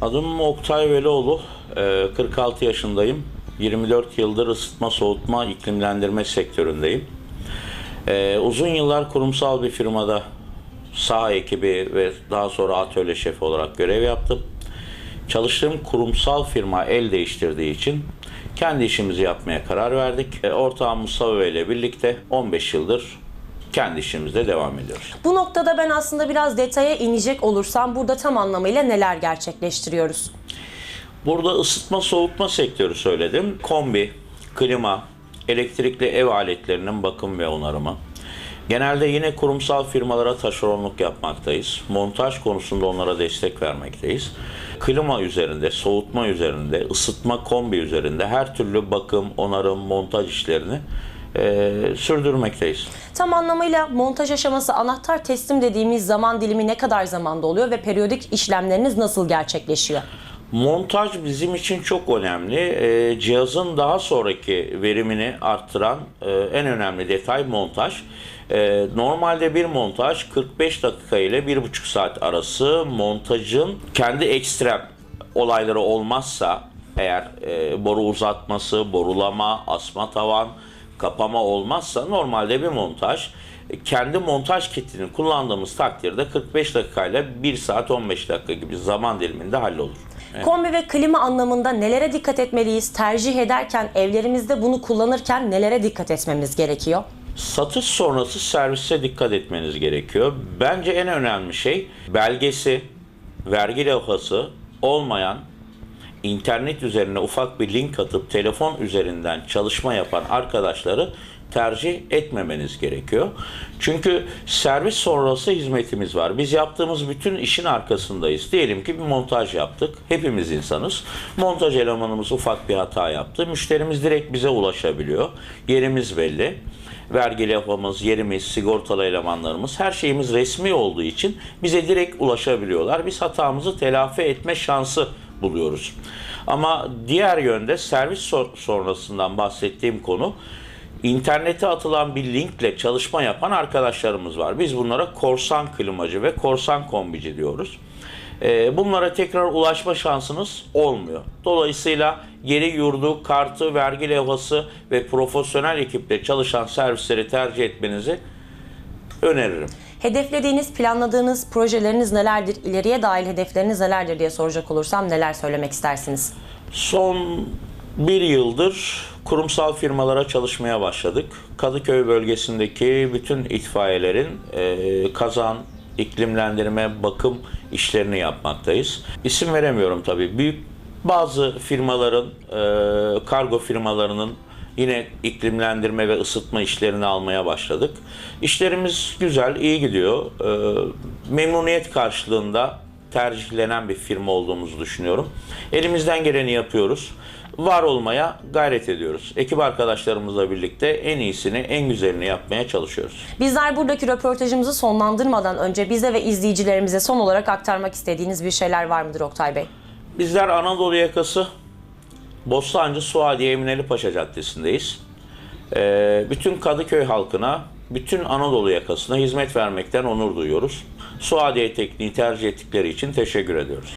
Adım Oktay Velioğlu. Ee, 46 yaşındayım. 24 yıldır ısıtma, soğutma, iklimlendirme sektöründeyim. Ee, uzun yıllar kurumsal bir firmada sağ ekibi ve daha sonra atölye şefi olarak görev yaptım. Çalıştığım kurumsal firma el değiştirdiği için kendi işimizi yapmaya karar verdik. Ee, Ortağım Mustafa Bey ile birlikte 15 yıldır kendi işimizde devam ediyoruz. Bu noktada ben aslında biraz detaya inecek olursam burada tam anlamıyla neler gerçekleştiriyoruz? Burada ısıtma soğutma sektörü söyledim. Kombi, klima, elektrikli ev aletlerinin bakım ve onarımı. Genelde yine kurumsal firmalara taşeronluk yapmaktayız. Montaj konusunda onlara destek vermekteyiz. Klima üzerinde, soğutma üzerinde, ısıtma kombi üzerinde her türlü bakım, onarım, montaj işlerini eee, sürdürmekteyiz. Tam anlamıyla montaj aşaması anahtar teslim dediğimiz zaman dilimi ne kadar zamanda oluyor ve periyodik işlemleriniz nasıl gerçekleşiyor? Montaj bizim için çok önemli. Ee, cihazın daha sonraki verimini arttıran e, en önemli detay montaj. Ee, normalde bir montaj 45 dakika ile 1,5 saat arası montajın kendi ekstrem olayları olmazsa eğer e, boru uzatması, borulama, asma tavan, kapama olmazsa normalde bir montaj e, kendi montaj kitini kullandığımız takdirde 45 dakikayla 1 saat 15 dakika gibi zaman diliminde hallolur. Kombi ve klima anlamında nelere dikkat etmeliyiz? Tercih ederken evlerimizde bunu kullanırken nelere dikkat etmemiz gerekiyor? Satış sonrası servise dikkat etmeniz gerekiyor. Bence en önemli şey belgesi, vergi levhası olmayan internet üzerine ufak bir link atıp telefon üzerinden çalışma yapan arkadaşları tercih etmemeniz gerekiyor. Çünkü servis sonrası hizmetimiz var. Biz yaptığımız bütün işin arkasındayız. Diyelim ki bir montaj yaptık. Hepimiz insanız. Montaj elemanımız ufak bir hata yaptı. Müşterimiz direkt bize ulaşabiliyor. Yerimiz belli vergi levhamız, yerimiz, sigortalı elemanlarımız her şeyimiz resmi olduğu için bize direkt ulaşabiliyorlar. Biz hatamızı telafi etme şansı buluyoruz. Ama diğer yönde servis so- sonrasından bahsettiğim konu internete atılan bir linkle çalışma yapan arkadaşlarımız var. Biz bunlara korsan klimacı ve korsan kombici diyoruz. Ee, bunlara tekrar ulaşma şansınız olmuyor. Dolayısıyla geri yurdu, kartı, vergi levhası ve profesyonel ekiple çalışan servisleri tercih etmenizi öneririm. Hedeflediğiniz, planladığınız projeleriniz nelerdir? İleriye dair hedefleriniz nelerdir diye soracak olursam neler söylemek istersiniz? Son bir yıldır kurumsal firmalara çalışmaya başladık. Kadıköy bölgesindeki bütün itfaiyelerin e, kazan, iklimlendirme, bakım işlerini yapmaktayız. İsim veremiyorum tabii. Büyük bazı firmaların, e, kargo firmalarının yine iklimlendirme ve ısıtma işlerini almaya başladık. İşlerimiz güzel, iyi gidiyor. E, memnuniyet karşılığında tercihlenen bir firma olduğumuzu düşünüyorum. Elimizden geleni yapıyoruz. Var olmaya gayret ediyoruz. Ekip arkadaşlarımızla birlikte en iyisini, en güzelini yapmaya çalışıyoruz. Bizler buradaki röportajımızı sonlandırmadan önce bize ve izleyicilerimize son olarak aktarmak istediğiniz bir şeyler var mıdır Oktay Bey? Bizler Anadolu yakası Bostancı Suadiye Emineli Paşa Caddesi'ndeyiz. Ee, bütün Kadıköy halkına, bütün Anadolu yakasına hizmet vermekten onur duyuyoruz. Suadiye tekniği tercih ettikleri için teşekkür ediyoruz.